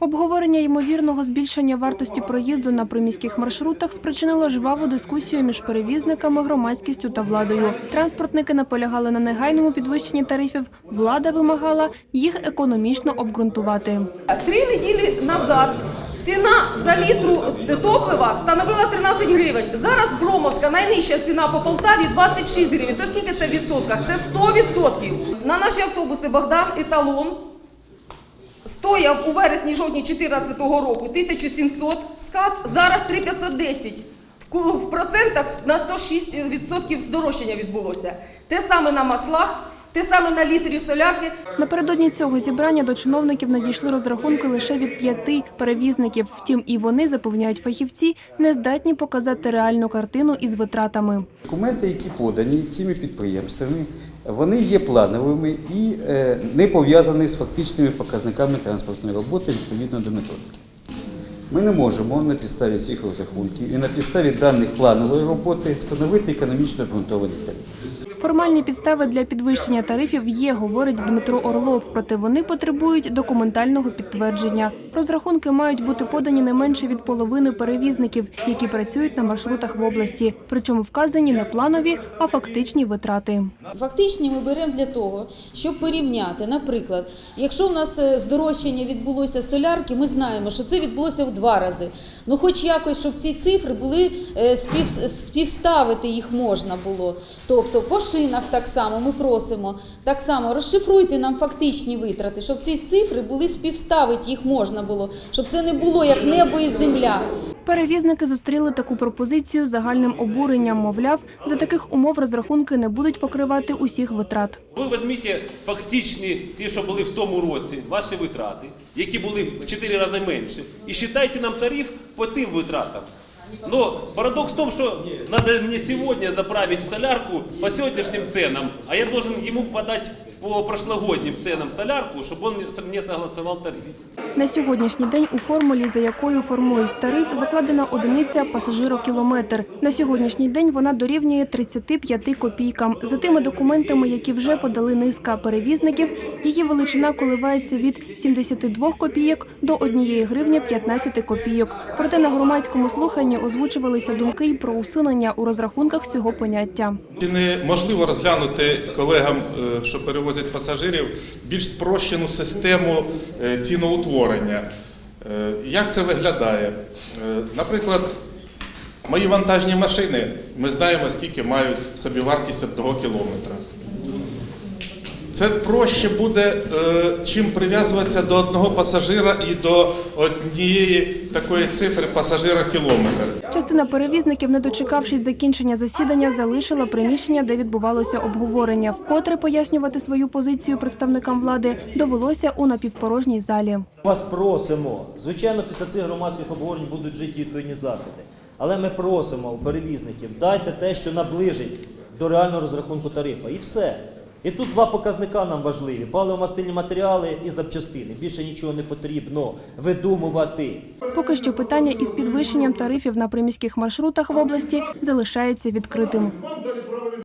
Обговорення ймовірного збільшення вартості проїзду на приміських маршрутах спричинило жваву дискусію між перевізниками, громадськістю та владою. Транспортники наполягали на негайному підвищенні тарифів. Влада вимагала їх економічно обґрунтувати. Три неділі назад ціна за літру топлива становила 13 гривень. Зараз Бромовська найнижча ціна по Полтаві 26 гривень. То скільки це в відсотках? Це 100%. На наші автобуси Богдан еталон стояв у вересні-жовтні 2014 року 1700 скат, зараз 3510. В ку- В процентах на 106% здорожчання відбулося. Те саме на маслах, те саме на літрі солярки. Напередодні цього зібрання до чиновників надійшли розрахунки лише від п'яти перевізників. Втім, і вони запевняють фахівці, не здатні показати реальну картину із витратами. Документи, які подані цими підприємствами, вони є плановими і е, не пов'язані з фактичними показниками транспортної роботи відповідно до методики. Ми не можемо на підставі цих розрахунків і на підставі даних планової роботи встановити економічно обґрунтований тариф. Формальні підстави для підвищення тарифів є, говорить Дмитро Орлов. Проте вони потребують документального підтвердження. Розрахунки мають бути подані не менше від половини перевізників, які працюють на маршрутах в області. Причому вказані не планові, а фактичні витрати. Фактичні ми беремо для того, щоб порівняти. Наприклад, якщо в нас е, здорожчання відбулося солярки, ми знаємо, що це відбулося в два рази. Ну, хоч якось, щоб ці цифри були е, спів, співставити їх можна було. Тобто по шинах так само ми просимо, так само розшифруйте нам фактичні витрати, щоб ці цифри були співставити їх можна було, щоб це не було як небо і земля. Перевізники зустріли таку пропозицію загальним обуренням. Мовляв, за таких умов розрахунки не будуть покривати усіх витрат. Ви візьміть фактичні, ті, що були в тому році, ваші витрати, які були в 4 рази менше, і считайте нам тариф по тим витратам. Но парадокс в том, что надо мне сегодня заправить солярку по сегодняшним ценам, а я должен ему подать по прошлогодним ценам солярку, чтобы он мне согласовал тариф. На сьогоднішній день у формулі, за якою формують тариф, закладена одиниця пасажирокілометр. На сьогоднішній день вона дорівнює 35 копійкам. За тими документами, які вже подали низка перевізників, її величина коливається від 72 копійок до 1 гривні 15 копійок. Проте на громадському слуханні озвучувалися думки й про усунення у розрахунках цього поняття. Чи неможливо розглянути колегам, е, що перевозять пасажирів, більш спрощену систему е, ціноутворення? Е, Як це виглядає? Е, Наприклад, мої вантажні машини, ми знаємо, скільки мають собівартість одного кілометра. Це проще буде, е, чим прив'язуватися до одного пасажира і до однієї такої цифри пасажира кілометр. Частина перевізників, не дочекавшись закінчення засідання, залишила приміщення, де відбувалося обговорення. Вкотре пояснювати свою позицію представникам влади довелося у напівпорожній залі. Вас просимо. Звичайно, після цих громадських обговорень будуть житі відповідні заходи. Але ми просимо у перевізників, дайте те, що наближить до реального розрахунку тарифа. І все. І тут два показника нам важливі: паливо-мастильні матеріали і запчастини. Більше нічого не потрібно видумувати. Поки що питання із підвищенням тарифів на приміських маршрутах в області залишається відкритим.